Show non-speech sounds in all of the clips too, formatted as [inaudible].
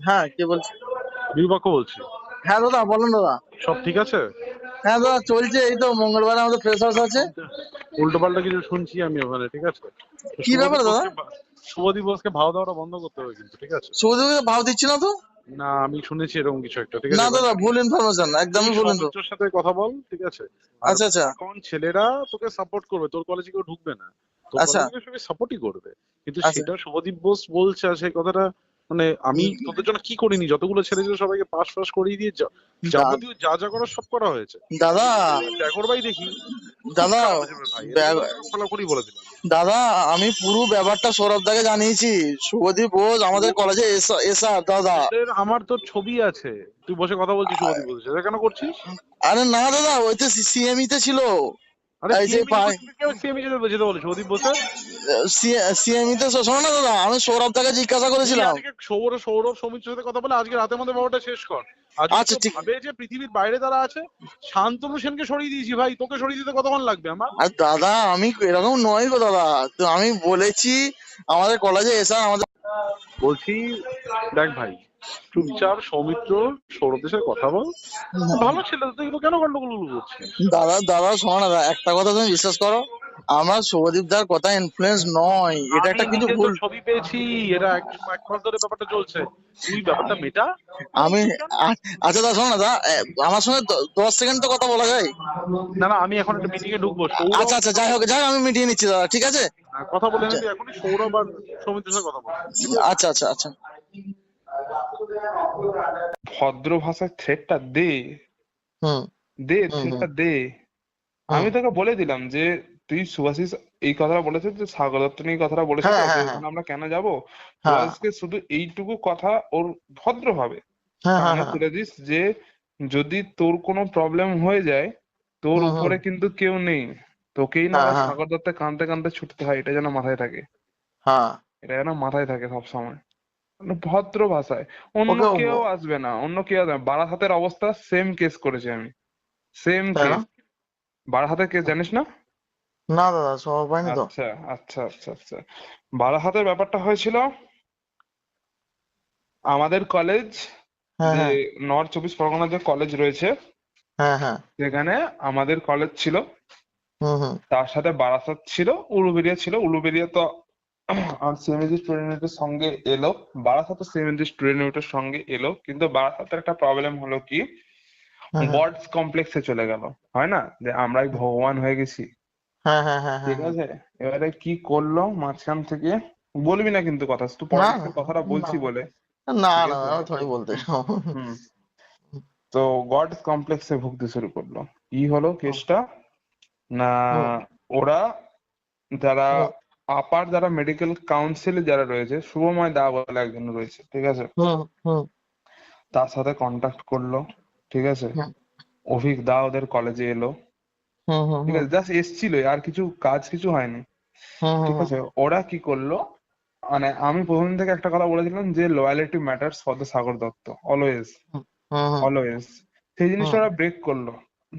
হ্যাঁ কে বলছি? বিরূপাক্ষ বলছি। হ্যাঁ দাদা বলুন দাদা। সব ঠিক আছে? হ্যাঁ দাদা চলছে এই তো মঙ্গলবার আমাদের ফ্রেশার্স আছে। উল্টো পাল্টা কিছু শুনছি আমি ওখানে ঠিক আছে? কি ব্যাপার দাদা? শুভদীপ বোসকে- শুভদীপ ভাও দেওয়াটা বন্ধ করতে হবে কিন্তু ঠিক আছে? দিচ্ছি না তো? না আমি শুনেছি এরকম কিছু একটা ঠিক না দাদা ভুল ইনফরমেশন একদমই ভুল ইনফরমেশন সাথে কথা বল ঠিক আছে? আচ্ছা আচ্ছা। এখন ছেলেরা তোকে সাপোর্ট করবে তোর কলেজে কেউ ঢুকবে না। তোর আচ্ছা। কলেজে সবাই সাপোর্টই করবে। কিন্তু আচ্ছা। সেটা শুভদীপ বোস বলছে সেই কথাটা মানে আমি তোদের জন্য কি করিনি? যতগুলো ছেলে ছিল সবাইকে পাস ফাস করিয়ে দিয়ে যাবতীয় যা যা করার সব করা হয়েছে। দাদা দেখর ভাই দেখি। দাদা বলে দিলাম। দাদা আমি পুরো ব্যাপারটা সৌরভ দাকে জানিয়েছি। শুভদীপ বোস আমাদের কলেজে এসা দাদা। আমার তোর ছবি আছে। তুই বসে কথা বলছিস শুভদীপ বোস সেটা কেন করছিস? আরে না দাদা ওই তো সিএমই তে ছিল। আমি সৌরভ দাকে জিজ্ঞাসা করেছিলাম। আজকে সৌরভ সৌরভ সৌমিত্রের সাথে কথা বলে আজকে রাতের মধ্যে ব্যাপারটা শেষ কর। আচ্ছা, ঠিক- যে পৃথিবীর বাইরে তারা আছে শান্তনু সেনকে সরিয়ে দিয়েছি ভাই। তোকে সরিয়ে দিতে কতক্ষণ লাগবে আমার আর দাদা আমি এরকম নয় গো দাদা। তো আমি বলেছি আমাদের কলেজে এসা আমাদের বলছি দেখ ভাই চুপচাপ সৌমিত্র সৌরভের সাথে কথা বল। ভালো ছেলে তো এগুলো কেন গন্ডগোল করছে দাদা দাদা শোনো না দাদা, একটা কথা তুমি বিশ্বাস করো আমার শুভদীপ দার কথা ইনফ্লুয়েন্স নয় এটা একটা কিন্তু ভুল। ছবি পেয়েছি এটা এক মাস ধরে ব্যাপারটা চলছে। তুই ব্যাপারটা মেটা। আমি আচ্ছা দাদা শোনো না দাদা আমার সঙ্গে দ- দশ সেকেন্ড তো কথা বলা যায়। না না আমি এখন একটা মিটিং এ ঢুকবো আচ্ছা আচ্ছা যাই হোক যাই হোক, আমি মিটিয়ে নিচ্ছি দাদা ঠিক আছে? হ্যাঁ, কথা বলে নিবি এখনই সৌরভ আর সৌমিত্রের সাথে কথা বল আচ্ছা আচ্ছা আচ্ছা। ভদ্র ভাষায় থ্রেটটা দে। হুম। দে থ্রেটটা দে। আমি তোকে বলে দিলাম যে তুই সুভাষিস এই কথাটা বলেছিস যে সাগর দত্ত নিয়ে কথাটা বলেছিস হ্যাঁ, হ্যাঁ, আমরা কেন যাব। সুভাষকে শুধু এইটুকু কথা ওর ভদ্রভাবে। কানে হ্যাঁ তুলে দিস যে যদি তোর কোনো প্রবলেম হয়ে যায় তোর। উপরে কিন্তু কেউ নেই। তোকেই না হ্যাঁ, হ্যাঁ। সাগর দত্তে কাঁদতে কাঁদতে ছুটতে হয় এটা যেন মাথায় থাকে। হ্যাঁ। এটা যেন মাথায় থাকে সব সময় ভদ্র ভাষায়। অন্য কেউ আসবে না অন্য কেউ আসবে না। বারাসাতের অবস্থা সেম কেস করেছি আমি। সেম কেস বারাসাতের কেস জানিস না? না দাদা সবার পাইনি তো। আচ্ছা আচ্ছা আচ্ছা আচ্ছা। বারাসাতের ব্যাপারটা হয়েছিল আমাদের কলেজ হ্যাঁ যে হ্যাঁ। নর্থ চব্বিশ পরগনা যে কলেজ রয়েছে হ্যাঁ হ্যাঁ। সেখানে আমাদের কলেজ ছিল। তার সাথে বারাসাত ছিল উলুবেড়িয়া ছিল। উলুবেড়িয়া তো সিএমএজি স্টুডেন্ট ইউনিটের সঙ্গে এলো। বারাসাতও সিএমএজি স্টুডেন্ট ইউনিটের সঙ্গে এলো। কিন্তু বারাসাতের একটা প্রবলেম হলো কি। গডস কমপ্লেক্সে চলে গেল। হয় না? যে আমরাই ভগবান হয়ে গেছি। ঠিক আছে? এবারে কি করল মাঝখান থেকে? বলবি না কিন্তু কথা। তুই পলিটিক্সের কথাটা বলছি বলে। না না থোড়ি বলতে তো গডস কমপ্লেক্সে ভুগতে শুরু করল। কি হলো কেসটা। না ওরা যারা আপার যারা মেডিকেল কাউন্সিলে যারা রয়েছে শুভময় দা বলে একজন রয়েছে ঠিক আছে? হুম হুম। তার সাথে কন্ট্যাক্ট করল ঠিক আছে? অভিক দা ওদের কলেজে এলো। হুম হুম ঠিক আছে? জাস্ট এসছিল আর কিছু কাজ কিছু হয়নি। ঠিক আছে? ওরা কি করল? মানে আমি প্রথম থেকে একটা কথা বলেছিলাম যে loyalty matters for the Sagar Dutta always always সেই জিনিসটা ওরা ব্রেক করল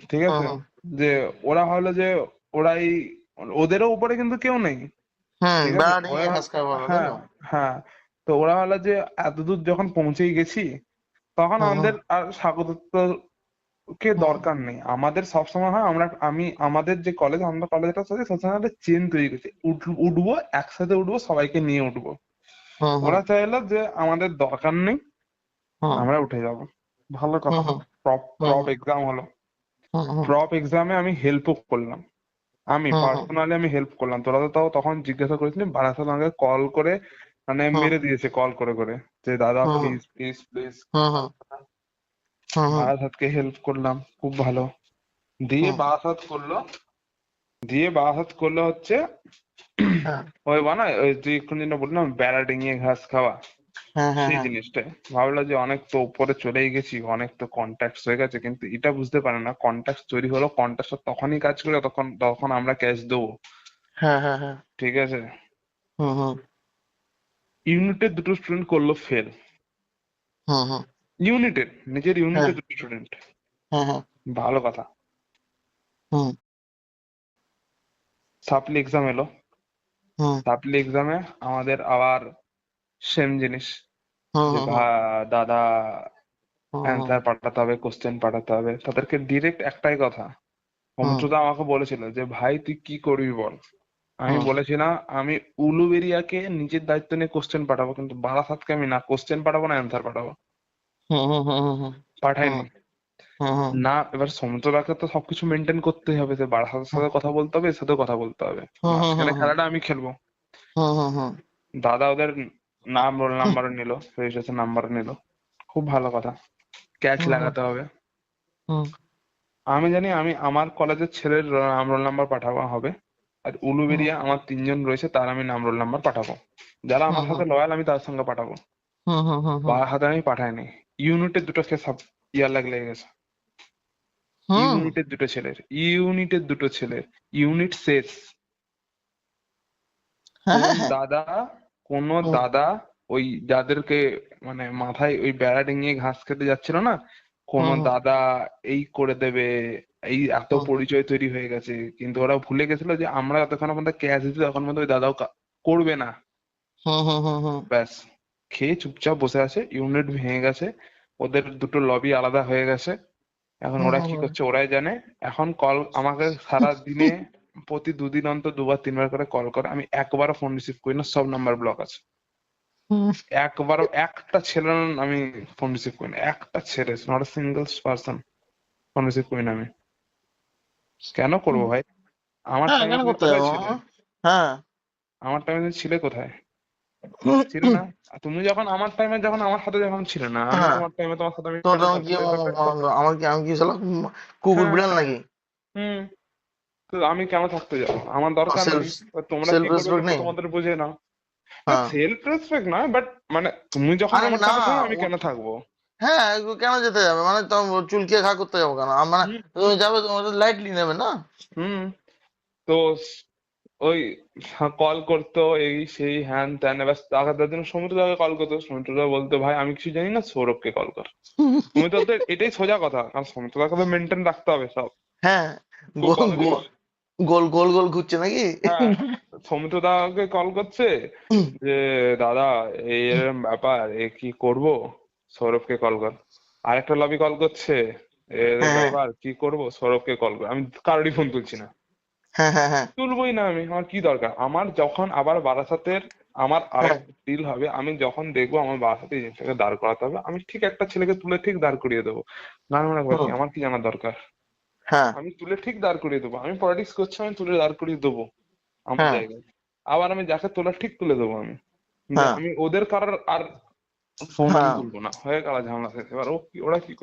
ঠিক আছে? যে ওরা ভাবলো যে ওরাই ওদেরও উপরে কিন্তু কেউ নেই। হ্যাঁ তো? হ্যাঁ। তো ওরা ভাবলো যে এতদূর যখন পৌঁছেই গেছি তখন আমাদের আর সাগর দত্তকে দরকার নেই। আমাদের সবসময় হয় আমরা আমি আমাদের যে কলেজ আমরা কলেজটা আছে সেখানে একটা চেন তৈরি করছি। উঠ- উঠবো একসাথে উঠবো সবাইকে নিয়ে উঠবো। হুম হুম ওরা চাইলো যে আমাদের দরকার নেই আমরা উঠে যাব। ভালো কথা। প্রপ প্রপ এক্সাম হলো। প্রপ এক্সামে আমি হেল্পও করলাম। আমি। পার্সোনালি আমি হেল্প করলাম। তোরা তো তাও তখন জিজ্ঞাসা করেছিলি বারাসাত আমাকে কল করে মানে মেরে দিয়েছে কল করে করে। যে দাদা। প্লিজ প্লিজ প্লিজ বারাসাতকে হেল্প করলাম খুব ভালো। দিয়ে। বারাসাত করল। দিয়ে বারাসাত করল হচ্ছে হ্যাঁ। ওই বানা ওই তুই যেটা বললাম বেড়া ডিঙিয়ে ঘাস খাওয়া। হ্যাঁ হ্যাঁ সেই হ্যাঁ। জিনিসটাই ভাবলো যে অনেক তো উপরে চলেই গেছি অনেক তো কন্ট্যাক্ট হয়ে গেছে কিন্তু এটা বুঝতে পারে না। কন্ট্যাক্ট তৈরি হলো কন্ট্যাক্ট তখনই কাজ করে তখন তখন আমরা ক্যাশ দেবো। হ্যাঁ হ্যাঁ হ্যাঁ। ঠিক আছে? হুম হুম। ইউনিটের দুটো স্টুডেন্ট করল ফেল ইউনিটের নিজের ইউনিটের হ্যাঁ। দুটো স্টুডেন্ট হ্যাঁ হ্যাঁ। ভালো কথা। হুম। সাপ্লি এক্সাম এলো। হুম। সাপ্লি এক্সামে আমাদের আবার সেম জিনিস। দাদা অ্যান্সার পাঠাতে হবে কোশ্চেন পাঠাতে হবে। তাদেরকে ডিরেক্ট একটাই কথা। অমিত্রদা আমাকে বলেছিল যে ভাই তুই কি করবি বল? আমি। বলেছিলাম আমি উলুবেরিয়াকে নিজের দায়িত্ব নিয়ে কোশ্চেন পাঠাবো কিন্তু বারাসাতকে আমি না কোশ্চেন পাঠাবো না অ্যান্সার পাঠাবো। হুম হুম হুম হুম হুম পাঠাইনি হুম হুম না এবার সমুদ্রদাকে তো সবকিছু মেনটেন করতেই হবে সে বারাসাতের সাথে কথা বলতে হবে এর সাথেও কথা বলতে হবে। হুম হুম মাঝখানে খেলাটা আমি খেলব। হুম হুম হুম দাদা ওদের নাম রোল নাম্বার নিল রেজিস্ট্রেশন নাম্বার নিল। খুব ভালো কথা। ক্যাচ হুম। লাগাতে হবে। হুম। আমি জানি আমি আমার কলেজের ছেলের নাম রোল নাম্বার পাঠাবো হবে। আর উলুবেরিয়া আমার তিনজন রয়েছে তার আমি নাম রোল নাম্বার পাঠাবো। যারা আমার হুম, সাথে লয়াল আমি তার সঙ্গে পাঠাবো। হুম হুম হুম হুম বা হাতে আমি পাঠাইনি। ইউনিটের দুটো কেস ইয়ার লাগ লেগে গেছে ইউনিটের দুটো ছেলের। ইউনিটের দুটো ছেলের। ইউনিট শেষ। হ্যাঁ। কোন দাদা কোন দাদা ওই যাদেরকে মানে মাথায় ওই বেড়া ডিঙিয়ে ঘাস খেতে যাচ্ছিল না কোন। দাদা এই করে দেবে এই এত পরিচয় তৈরি হয়ে গেছে। কিন্তু ওরা ভুলে গেছিল যে আমরা যতক্ষণ পর্যন্ত ক্যাশ দিচ্ছি তখন পর্যন্ত ওই দাদাও করবে না। ব্যাস। খেয়ে চুপচাপ বসে আছে ইউনিট ভেঙে গেছে ওদের দুটো লবি আলাদা হয়ে গেছে। এখন ওরা কি করছে ওরাই জানে। এখন কল আমাকে সারা দিনে [laughs] প্রতি দুদিন অন্তর দুবার তিনবার করে কল করে। আমি একবারও ফোন রিসিভ করি না সব নাম্বার ব্লক আছে। একবারও একটা ছেলের আমি ফোন রিসিভ করি না। একটা ছেলে not single person phone receive করি না আমি। কেন করব ভাই? আমার হ্যাঁ টাইমে কেন কোথায় হ্যাঁ। আমার টাইমে ছিলে কোথায়? ছিল না। তুমি যখন আমার টাইমে যখন আমার সাথে যখন ছিলে না আমি হ্যাঁ। তোমার টাইমে তোমার সাথে আমি কি? আমার- আমার কি আমি কি শালা কুকুর হ্যাঁ। বিড়াল নাকি? হুম। তো আমি কেন থাকতে যাব? আমার দরকার নেই। তোমরা কি করবে? তোমাদের বুঝে হ্যাঁ। সেলফ রেসপেক্ট নয় বাট মানে তুমি যখন আমার সাথে আমি কেন থাকব? হ্যাঁ কেন যেতে যাবে? মানে তো চুলকিয়ে খা করতে যাব কেন? মানে। তুমি যাবে তোমাদের লাইটলি নেবে না? হুম। তো ওই কল করতো এই সেই হ্যান ত্যান এবার আগের দিন সমুদ্রদাকে কল করতো। সমুদ্রদা বলতো ভাই আমি কিছু জানি না সৌরভকে কল কর। [laughs] তুমি তো এটাই সোজা কথা। কারণ সমুদ্রদাকে তো মেনটেন রাখতে হবে সব। হ্যাঁ গোল গোল গোল ঘুরছে নাকি? হ্যাঁ সমুদ্রদাকে কল করছে যে দাদা এই এরকম ব্যাপার এ কি করব? সৌরভকে কল কর। আরেকটা লবি কল করছে এর হ্যাঁ। ব্যাপার কি করব? সৌরভকে কল কর। আমি কারোরই ফোন তুলছি না। হ্যাঁ হ্যাঁ হ্যাঁ। তুলবই না আমি আমার কি দরকার? আমার যখন আবার বারাসাতের আমার আর হ্যাঁ। ডিল হবে আমি যখন দেখব আমার বারাসাতে এই জিনিসটাকে দাঁড় করাতে হবে আমি ঠিক একটা ছেলেকে তুলে ঠিক দাঁড় করিয়ে দেবো। গান করছি আমার কি জানার দরকার? হ্যাঁ। আমি তুলে ঠিক দাঁড় করিয়ে দেবো আমি পলিটিক্স করছি আমি তুলে দাঁড় করিয়ে দেবো আমার। জায়গায়। আবার আমি যাকে তোলার ঠিক তুলে দেবো আমি। আমি ওদের কারোর আর ফোন। তুলবো না হয়ে গেল ঝামেলা শেষ। এবার ও কি ওরা কি